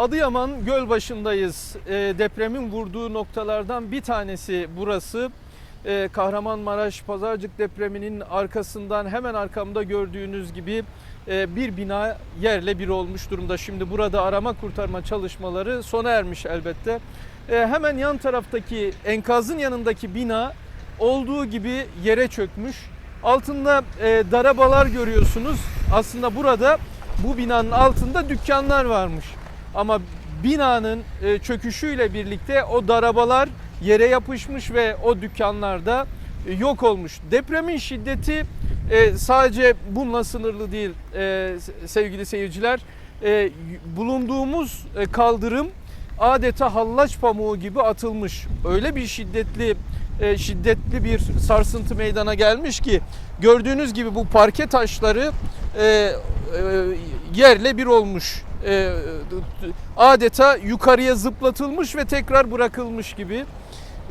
Adıyaman Gölbaşı'ndayız. E, depremin vurduğu noktalardan bir tanesi burası. E, Kahramanmaraş Pazarcık depreminin arkasından hemen arkamda gördüğünüz gibi e, bir bina yerle bir olmuş durumda. Şimdi burada arama kurtarma çalışmaları sona ermiş elbette. E, hemen yan taraftaki enkazın yanındaki bina olduğu gibi yere çökmüş. Altında e, darabalar görüyorsunuz. Aslında burada bu binanın altında dükkanlar varmış. Ama binanın e, çöküşüyle birlikte o darabalar yere yapışmış ve o dükkanlarda e, yok olmuş. Depremin şiddeti e, sadece bununla sınırlı değil e, sevgili seyirciler. Bulunduğumuz kaldırım adeta hallaç pamuğu gibi atılmış. Öyle bir şiddetli şiddetli bir sarsıntı meydana gelmiş ki gördüğünüz gibi bu parke taşları yerle bir olmuş. E, adeta yukarıya zıplatılmış ve tekrar bırakılmış gibi.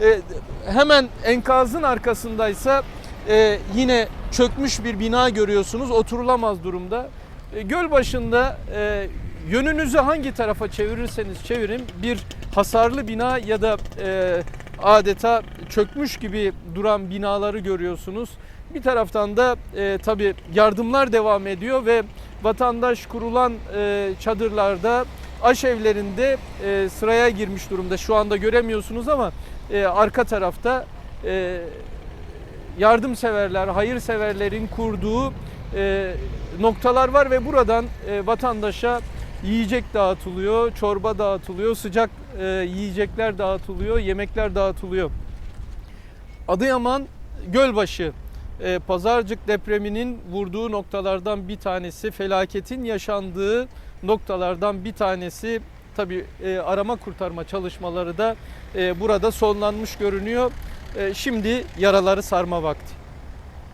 E, hemen enkazın arkasındaysa e, yine çökmüş bir bina görüyorsunuz. Oturulamaz durumda. E, göl başında e, yönünüzü hangi tarafa çevirirseniz çevirin bir hasarlı bina ya da e, adeta çökmüş gibi duran binaları görüyorsunuz. Bir taraftan da e, tabi yardımlar devam ediyor ve vatandaş kurulan e, çadırlarda aşevlerinde e, sıraya girmiş durumda. Şu anda göremiyorsunuz ama e, arka tarafta e, yardımseverler, hayırseverlerin kurduğu e, noktalar var ve buradan e, vatandaşa yiyecek dağıtılıyor, çorba dağıtılıyor, sıcak e, yiyecekler dağıtılıyor, yemekler dağıtılıyor. Adıyaman Gölbaşı e, Pazarcık depreminin vurduğu noktalardan bir tanesi, felaketin yaşandığı noktalardan bir tanesi. Tabi arama kurtarma çalışmaları da e, burada sonlanmış görünüyor. E, şimdi yaraları sarma vakti.